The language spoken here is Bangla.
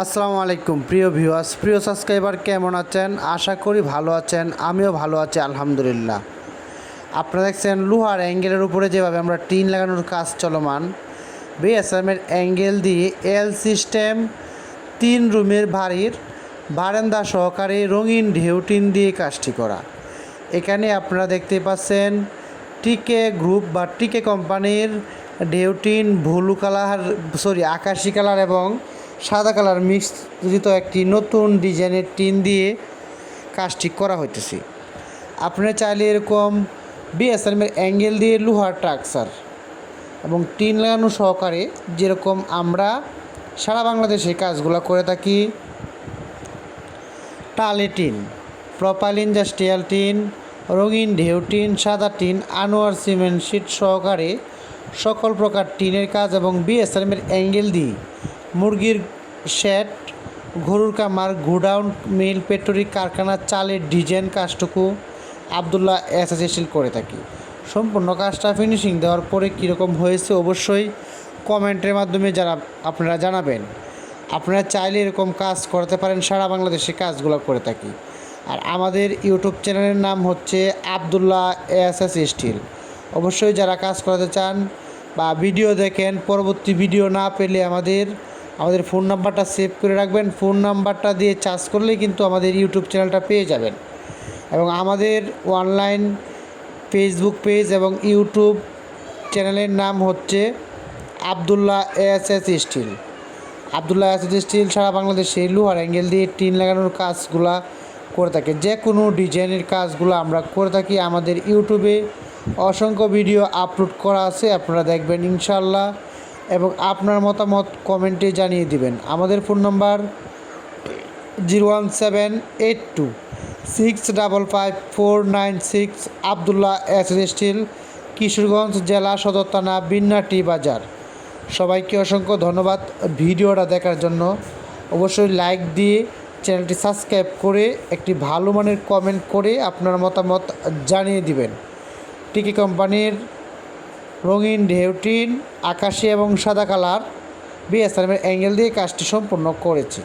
আসসালামু আলাইকুম, প্রিয় ভিউয়ার্স প্রিয় সাবস্ক্রাইবার কেমন আছেন? আশা করি ভালো আছেন, আমিও ভালো আছি, আলহামদুলিল্লাহ। আপনারা দেখছেন লোহার অ্যাঙ্গেলের উপরে যেভাবে আমরা টিন লাগানোর কাজ চলমান বিএসএমের অ্যাঙ্গেল দিয়ে এল সিস্টেম তিন রুমের বাড়ির বারান্দা সহকারে রঙিন ঢেউ টিন দিয়ে কাজটি করা। এখানে আপনারা দেখতে পাচ্ছেন টিকে গ্রুপ বা টিকে কোম্পানির ঢেউটিন ভুলু কালার সরি আকাশি কালার এবং সাদা কালার মিশ্রিত একটি নতুন ডিজাইনের টিন দিয়ে কাজটি করা হইতেছে। আপনারা চাইলে এরকম বিএসএমের অ্যাঙ্গেল দিয়ে লোহার ট্রাকচার এবং টিন লাগানো সহকারে যেরকম আমরা সারা বাংলাদেশে কাজগুলো করে থাকি, টালি টিন, প্রপাইল ইন্ডাস্ট্রিয়াল টিন, রঙিন ঢেউ টিন, সাদা টিন, আনোয়ার সিমেন্ট, শিট সহকারে সকল প্রকার টিনের কাজ এবং বিএসএমের অ্যাঙ্গেল দিয়ে মুরগির শেড গরুর কামার গোডাউন, মিল, পেট্রোলিক কারখানা, চালের ডিজাইন কাজটুকু আবদুল্লাহ অ্যাসোসিয়েশন করে থাকি। সম্পূর্ণ কাজটা ফিনিশিং দেওয়ার পরে কীরকম হয়েছে অবশ্যই কমেন্টের মাধ্যমে যারা আপনারা জানাবেন। আপনারা চাইলে এরকম কাজ করাতে পারেন, সারা বাংলাদেশে কাজগুলো করে থাকি। আর আমাদের ইউটিউব চ্যানেলের নাম হচ্ছে আবদুল্লাহ এস স্টিল। অবশ্যই যারা কাজ করাতে চান বা ভিডিও দেখেন, পরবর্তী ভিডিও না পেলে আমাদের আমাদের ফোন নাম্বারটা সেভ করে রাখবেন। ফোন নাম্বারটা দিয়ে চার্জ করলেই কিন্তু আমাদের ইউটিউব চ্যানেলটা পেয়ে যাবেন। এবং আমাদের অনলাইন ফেসবুক পেজ এবং ইউটিউব চ্যানেলের নাম হচ্ছে Abdullah S S Steel. Abdullah S S Steel সারা বাংলাদেশে লোহার অ্যাঙ্গেল দিয়ে টিন লাগানোর কাজগুলা করে থাকে। যে কোনো ডিজাইনের কাজগুলো আমরা করে থাকি। আমাদের ইউটিউবে অসংখ্য ভিডিও আপলোড করা আছে। আপনারা দেখবেন ইনশাল্লাহ এবং আপনার মতামত কমেন্টে জানিয়ে দিবেন। আমাদের phone number zero one seven eight two six double five four nine six Abdullah S Steel, Kishoreganj জেলা সদর থানা বিন্নাটি বাজার। সবাইকে অসংখ্য ধন্যবাদ ভিডিওটা দেখার জন্য। অবশ্যই লাইক দিয়ে চ্যানেলটি সাবস্ক্রাইব করে একটি ভালো মানের কমেন্ট করে আপনার মতামত জানিয়ে দিবেন। টিকি কোম্পানির রঙিন ঢেউটিন আকাশি এবং সাদা কালার বিএসআরএমের অ্যাঙ্গেল দিয়ে কাজটি সম্পূর্ণ করেছি।